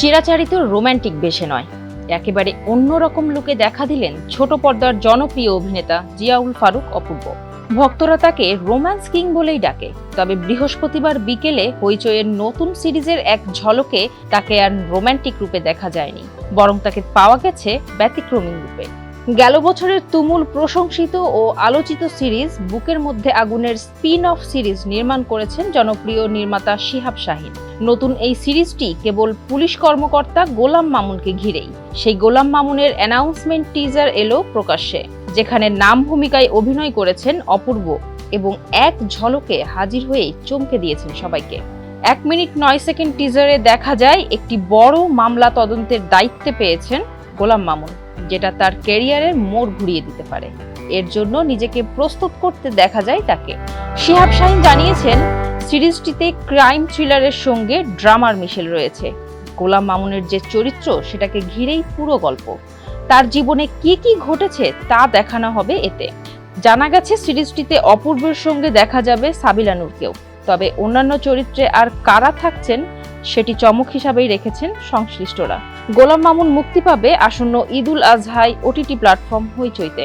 চিরাচারিত romantic বেশে নয়। একেবারে অন্যরকম লুকে দেখা দিলেন ছোট পর্দার জনপ্রিয় অভিনেতা জিয়াউল ফারুক অপূর্ব। ভক্তরা তাকে রোম্যান্স কিং বলেই ডাকে, তবে বৃহস্পতিবার বিকেলে হইচইয়ের নতুন সিরিজের এক ঝলকে তাকে আর রোম্যান্টিক রূপে দেখা যায়নি, বরং তাকে পাওয়া গেছে ব্যতিক্রমী রূপে। গেল বছরের তুমুল প্রশংসিত ও আলোচিত সিরিজ বুকের মধ্যে আগুনের স্পিন অফ সিরিজ নির্মাণ করেছেন জনপ্রিয় নির্মাতা শিহাব শাহিন। নতুন এই সিরিজটি কেবল পুলিশ কর্মকর্তা গোলাম মামুনকে ঘিরেই। সেই গোলাম মামুনের অ্যানাউন্সমেন্ট টিজার এলো প্রকাশ্যে, যেখানে নাম ভূমিকায় অভিনয় করেছেন অপূর্ব এবং এক ঝলকে হাজির হয়েই চমকে দিয়েছেন সবাইকে। এক মিনিট নয় সেকেন্ড টিজারে দেখা যায়, একটি বড় মামলা তদন্তের দায়িত্বে পেয়েছেন গোলাম মামুন। যেটা তার ক্যারিয়ারের মোড় ঘুরিয়ে দিতে পারে। এর জন্য নিজেকে প্রস্তুত করতে দেখা যায় তাকে। শিহাব শাহিন জানিয়েছেন, সিরিজটিতে ক্রাইম থ্রিলারের সঙ্গে ড্রামার মিশেল রয়েছে। গোলাম মামুনের যে চরিত্র, সেটাকে ঘিরেই পুরো গল্প। তার জীবনে কি কি ঘটেছে, তা দেখানো হবে এতে। জানা গেছে, সিরিজটিতে অপূর্বের সঙ্গে দেখা যাবে সাবিলা নূরকেও। তবে অন্যান্য চরিত্রে আর কারা থাকছেন সেটি চমক হিসাবেই রেখেছেন সংশ্লিষ্টরা। গোলাম মামুন মুক্তি পাবে আসন্ন ঈদুল আজহাই ওটিটি প্ল্যাটফর্ম হইচইতে।